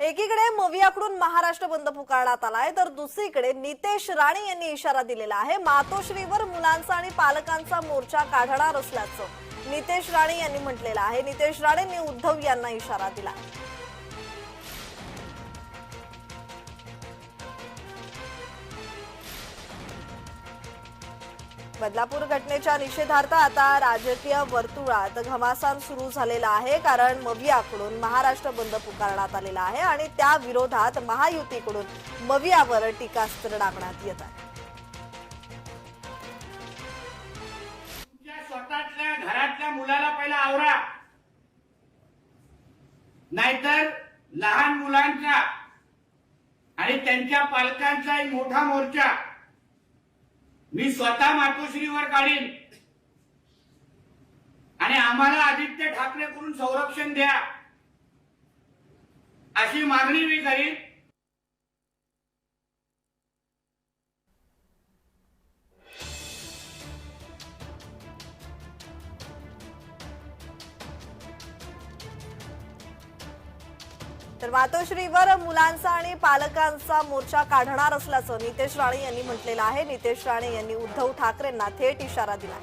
एकीकडे मवियाकडून महाराष्ट्र बंद पुकारण्यात आलाय तर दुसरीकडे नितेश राणे यांनी इशारा दिलेला आहे. मातोश्रीवर मुलांचा आणि पालकांचा मोर्चा काढणार असल्याचं नितेश राणे यांनी म्हटलेलं आहे. नितेश राणेंनी उद्धव यांना इशारा दिला. बदलापूर घटनेच्या निषेधार्थ आता राजकीय वर्तुळात घमासान सुरू झालेला आहे कारण मवियाकडून महाराष्ट्र बंद पुकारण्यात आलेला आहे आणि त्या विरोधात महायुतीकडून मवियावर टीकास्त्र डागण्यात येत आहे. स्वतःच्या घरातल्या मुलाला पहिला आवरा. नाहीतर लहान मुलांचा आणि त्यांच्या पालकांचा मोठा मोर्चा. मी स्वतः मातोश्रीवर काढीन. आणि आम्हाला आदित्य ठाकरे करून संरक्षण द्या. अशी मागणी मी करीन. तर मातोश्रीवर मुलांचा आणि पालकांचा मोर्चा काढणार असल्याचं नितेश राणे यांनी म्हटलेलं आहे. नितेश राणे यांनी उद्धव ठाकरेंना थेट इशारा दिला